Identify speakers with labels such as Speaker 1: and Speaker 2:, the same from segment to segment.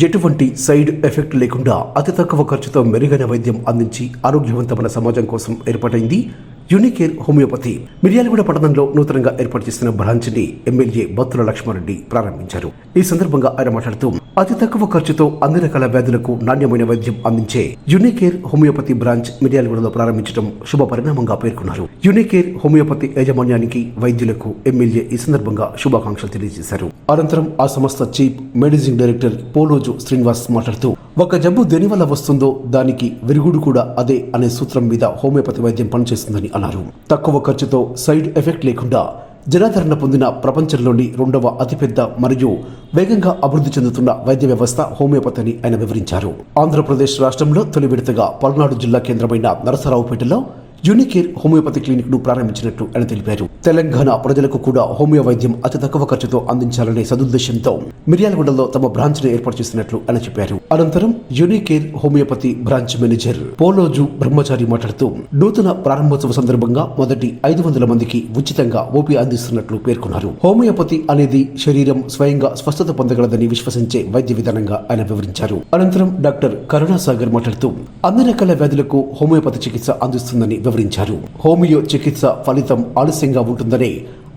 Speaker 1: ఎటువంటి side effect లేకుండా అతి తక్కువ ఖర్చుతో మెరుగైన వైద్యం అందించి ఆరోగ్యవంతమైన సమాజం కోసం ఏర్పాటైంది యూనికేర్ హోమియోపతి. మిర్యాలగూడ పట్టణంలో నూతనంగా ఏర్పాటు చేసిన బ్రాంచ్ని ఎమ్మెల్యే బత్తుల లక్ష్మారెడ్డి ప్రారంభించారు. ఈ సందర్భంగా ఆయన మాట్లాడుతూ అతి తక్కువ ఖర్చుతో అన్ని రకాల వ్యాధులకు నాణ్యమైన వైద్యం అందించే యునికేర్ హోమియోపతి బ్రాంచ్ మిర్యాలగూడలో ప్రారంభించడం శుభ పరిణామంగా పేర్కొన్నారు. యునికేర్ హోమియోపతి యాజమాన్యానికి వైద్యులకు ఎమ్మెల్యే ఈ సందర్భంగా శుభాకాంక్షలు తెలియజేశారు. అనంతరం ఆ సంస్థ chief managing director Poloju Srinivas మాట్లాడుతూ ఒక జబ్బు దేనివల్ల వస్తుందో దానికి విరుగుడు కూడా అదే అనే సూత్రం మీద హోమియోపతి వైద్యం పనిచేస్తుందని అన్నారు. తక్కువ ఖర్చుతో సైడ్ ఎఫెక్ట్ లేకుండా జనాదరణ పొందిన ప్రపంచంలోని రెండవ అతిపెద్ద మరియు వేగంగా అభివృద్ధి చెందుతున్న వైద్య వ్యవస్థ హోమియోపతిని ఆయన వివరించారు. ఆంధ్రప్రదేశ్ రాష్ట్రంలో తొలి విడతగా పల్నాడు జిల్లా కేంద్రమైన నరసరావుపేటలో యూనికేర్ హోమియోపతి క్లినిక్ను ప్రారంభించినట్లు ఆయన తెలిపారు. తెలంగాణ ప్రజలకు కూడా హోమియో వైద్యం అతి తక్కువ ఖర్చుతో అందించాలనే సదుద్దేశంతో మిర్యాలగూడలో తమ బ్రాంచ్ను ఏర్పాటు చేసినట్లు ఆయన చెప్పారు. అనంతరం Unicare homeopathy branch manager Poloju Brahmachari మాట్లాడుతూ నూతన ప్రారంభోత్సవ సందర్భంగా మొదటి ఐదు వందల మందికి ఉచితంగా ఓపీ అందిస్తున్నట్లు పేర్కొన్నారు. హోమియోపతి అనేది శరీరం స్వయంగా స్వస్థత పొందగలదని విశ్వసించే వైద్య విధానంగా ఆయన వివరించారు. అనంతరం డాక్టర్ కరుణాసాగర్ మాట్లాడుతూ అన్ని రకాల వ్యాధులకు హోమియోపతి చికిత్స అందిస్తుందని వివరించారు. హోమియో చికిత్స ఫలితం ఆలస్యంగా ఉంటుందనే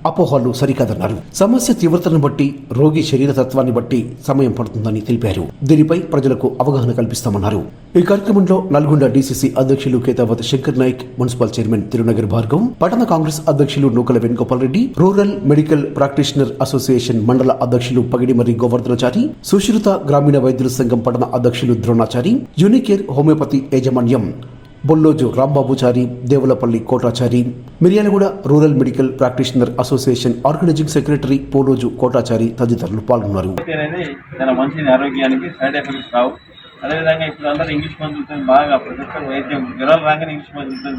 Speaker 1: అపోహలు సరికాదన్నారు. సమస్య తీవ్రతను బట్టి రోగి శరీర తత్వాన్ని బట్టి సమయం పడుతుందని తెలిపారు. దీనిపై ప్రజలకు అవగాహన కల్పిస్తామన్నారు. ఈ కార్యక్రమంలో నల్గొండ డీసీసీ అధ్యక్షులు కేతావత్ శంకర్ నాయక్ మున్సిపల్ చైర్మన్ తిరునగర్ భార్గవ్ పట్టణ కాంగ్రెస్ అధ్యక్షులు Nukala Venugopal Reddy rural medical practitioner association మండల అధ్యక్షులు పగిడిమర్రి గోవర్ధనాచారి సుశ్రుత గ్రామీణ వైద్యుల సంఘం పట్టణ అధ్యక్షులు ద్రోణాచారి యూనికేర్ హోమియోపతి యాజమాన్యం Bolloju Rambabuchari Devulapalli Kotachari Miryalaguda rural medical practitioner association organising secretary Poloju Kotachari తదితరులు పాల్గొన్నారు.
Speaker 2: థెరపీ చాలా మంచిది ఆరోగ్యానికి సైడ్ ఎఫెక్ట్స్ రావు. అదేవిధంగా ఇప్పుడు అందరూ ఇంగ్లీష్ మందులతో బాగా ప్రతి ఒక్కరు వైద్యం జ్వరాలు రాగానే ఇంగ్లీష్ మందులతో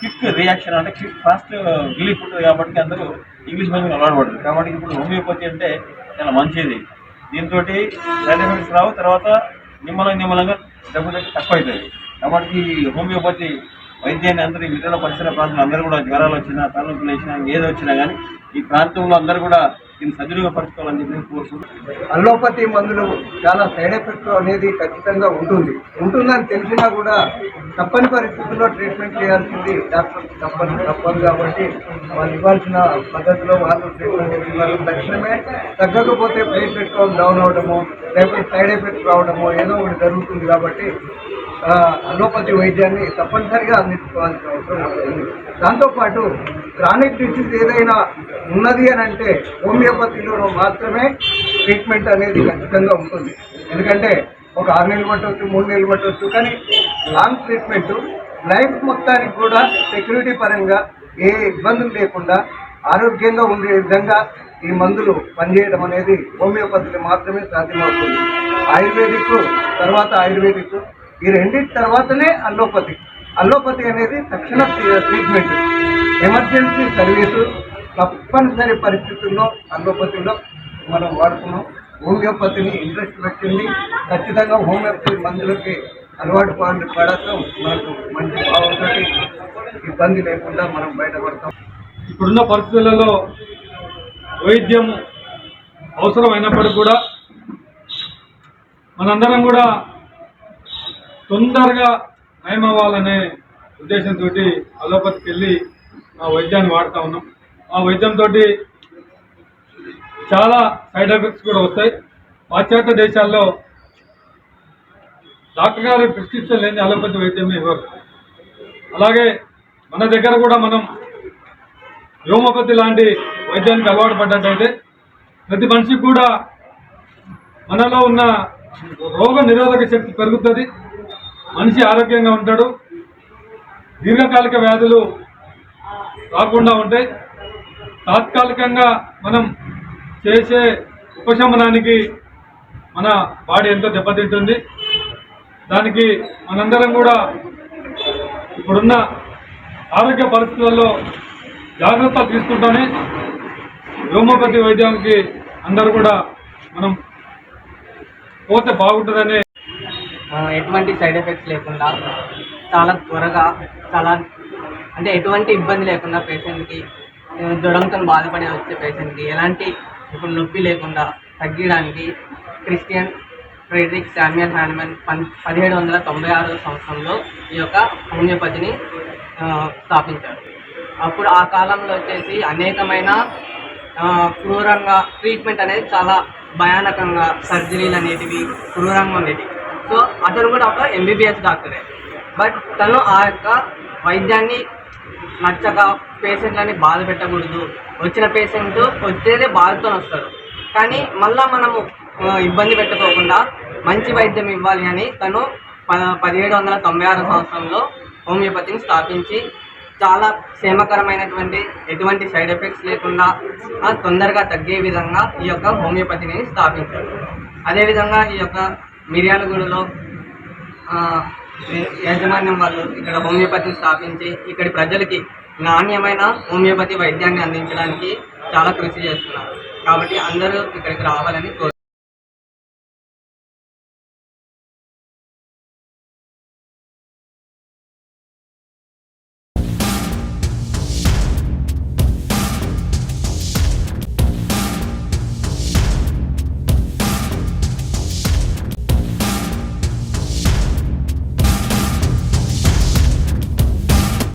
Speaker 2: క్విక్ రియాక్షన్ అంటే క్విక్ ఫాస్ట్ రిలీఫ్ ఉంటుంది కాబట్టి అందరూ ఇంగ్లీష్ మందులు అలవాటు పడతారు కాబట్టి ఇప్పుడు హోమియోపతి అంటే చాలా మంచిది. దీంతో సైడ్ ఎఫెక్ట్స్ రావు తర్వాత నిమ్మలంగా నిమ్మలంగా డబ్బు తక్కువ అవుతుంది కాబట్టి హోమియోపతి వైద్యాన్ని అందరూ మిగతా పరిసర ప్రాంతాలు అందరూ కూడా జ్వరాలు వచ్చినా తలనొప్పులు వచ్చినా ఏది వచ్చినా కానీ ఈ ప్రాంతంలో అందరూ కూడా దీన్ని సద్వినియోగపరచుకోవాలని చెప్పి కోరుకుంటున్నాను.
Speaker 3: అల్లోపతి మందులు చాలా సైడ్ ఎఫెక్ట్ అనేది ఖచ్చితంగా ఉంటుంది. ఉంటుందని తెలిసినా కూడా తప్పని పరిస్థితుల్లో ట్రీట్మెంట్ చేయాల్సింది డాక్టర్ తప్పని తప్పదు కాబట్టి వాళ్ళు ఇవ్వాల్సిన పద్ధతిలో వాళ్ళు ట్రీట్మెంట్ ఇవ్వాలి తక్షణమే తగ్గకపోతే ప్లేట్ పెట్రోల్ డౌన్ అవడము లేకపోతే సైడ్ ఎఫెక్ట్ రావడము ఏదో ఒకటి జరుగుతుంది కాబట్టి అలోపతి వైద్యాన్ని తప్పనిసరిగా అందించుకోవాల్సిన అవసరం దాంతోపాటు క్రానిక్ డిసీజ్ ఏదైనా ఉన్నది అని అంటే హోమియోపతిలో మాత్రమే ట్రీట్మెంట్ అనేది ఖచ్చితంగా ఉంటుంది. ఎందుకంటే ఒక ఆరు నెలలు పట్టవచ్చు మూడు నెలలు పట్టవచ్చు కానీ లాంగ్ ట్రీట్మెంట్ లైఫ్ మొత్తానికి కూడా సెక్యూరిటీ పరంగా ఏ ఇబ్బందులు లేకుండా ఆరోగ్యంగా ఉండే విధంగా ఈ మందులు పనిచేయడం అనేది హోమియోపతికి మాత్రమే సాధ్యమవుతుంది. ఆయుర్వేదిక్ తర్వాత ఆయుర్వేదిక్ ఈ రెండింటి తర్వాతనే అల్లోపతి. అల్లోపతి అనేది తక్షణ ట్రీట్మెంట్ ఎమర్జెన్సీ సర్వీసు తప్పనిసరి పరిస్థితుల్లో అల్లోపతిలో మనం వాడుకున్నాం. హోమియోపతిని ఇంట్రెస్ట్ పెట్టింది. ఖచ్చితంగా హోమియోపతి మందులకి అలవాటు పాడు పడటం మనకు మంచి భావంతో ఇబ్బంది లేకుండా మనం బయటపడతాం.
Speaker 4: ఇప్పుడున్న పరిస్థితులలో వైద్యం అవసరమైనప్పటికీ కూడా మనందరం కూడా తొందరగా నయమవ్వాలనే ఉద్దేశంతో అలోపతికి వెళ్ళి ఆ వైద్యాన్ని వాడుతూ ఉన్నాం. ఆ వైద్యంతో చాలా సైడ్ ఎఫెక్ట్స్ కూడా వస్తాయి. పాశ్చాత్య దేశాల్లో డాక్టర్ గారి ప్రిస్క్రిప్షన్ లేని అలోపతి వైద్యం ఇవ్వరు. అలాగే మన దగ్గర కూడా మనం వ్యోమపతి లాంటి వైద్యానికి అలవాటు పడ్డట్టయితే ప్రతి మనిషికి కూడా మనలో ఉన్న రోగ నిరోధక శక్తి పెరుగుతుంది. మనిషి ఆరోగ్యంగా ఉంటాడు. దీర్ఘకాలిక వ్యాధులు రాకుండా ఉంటాయి. తాత్కాలికంగా మనం చేసే ఉపశమనానికి మన బాడీ ఎంతో దెబ్బతింటుంది. దానికి మనందరం కూడా ఇప్పుడున్న ఆరోగ్య పరిస్థితులలో జాగ్రత్తలు తీసుకుంటానే హోమియోపతి వైద్యానికి అందరూ కూడా మనం పోతే బాగుంటుందనే
Speaker 5: ఎటువంటి సైడ్ ఎఫెక్ట్స్ లేకుండా చాలా త్వరగా చాలా అంటే ఎటువంటి ఇబ్బంది లేకుండా పేషెంట్కి ఆ, జ్వరంతో బాధపడే వచ్చే పేషెంట్కి ఎలాంటి ఇప్పుడు నొప్పి లేకుండా తగ్గడానికి క్రిస్టియన్ ఫ్రెడరిక్ శామ్యుయల్ హ్యాన్మెన్ పన్ పదిహేడు వందల తొంభై ఆరో సంవత్సరంలో ఈ యొక్క హోమియోపతిని స్థాపించారు. అప్పుడు ఆ కాలంలో వచ్చేసి అనేకమైన క్రూరంగా ట్రీట్మెంట్ అనేది చాలా భయానకంగా సర్జరీలు అనేటివి క్రూరంగా ఉండేవి సో అతను కూడా ఒక ఎంబీబీఎస్ డాక్టరే. బట్ తను ఆ యొక్క వైద్యాన్ని నచ్చక పేషెంట్లని బాధ పెట్టకూడదు. వచ్చిన పేషెంట్ వచ్చేదే బాధతో వస్తారు. కానీ మళ్ళా మనము ఇబ్బంది పెట్టుకోకుండా మంచి వైద్యం ఇవ్వాలి అని తను ప పదిహేడు వందల తొంభై ఆరు సంవత్సరంలో హోమియోపతిని స్థాపించి చాలా క్షేమకరమైనటువంటి ఎటువంటి సైడ్ ఎఫెక్ట్స్ లేకుండా తొందరగా తగ్గే విధంగా ఈ యొక్క హోమియోపతిని స్థాపించారు అదేవిధంగా ఈ యొక్క మిర్యాలగూడలో ఆ, యాజమాన్యం వాళ్ళు ఇక్కడ హోమియోపతిని స్థాపించి ఇక్కడి ప్రజలకి నాణ్యమైన హోమియోపతి వైద్యాన్ని అందించడానికి చాలా కృషి చేస్తున్నారు. కాబట్టి అందరూ ఇక్కడికి రావాలని కోరు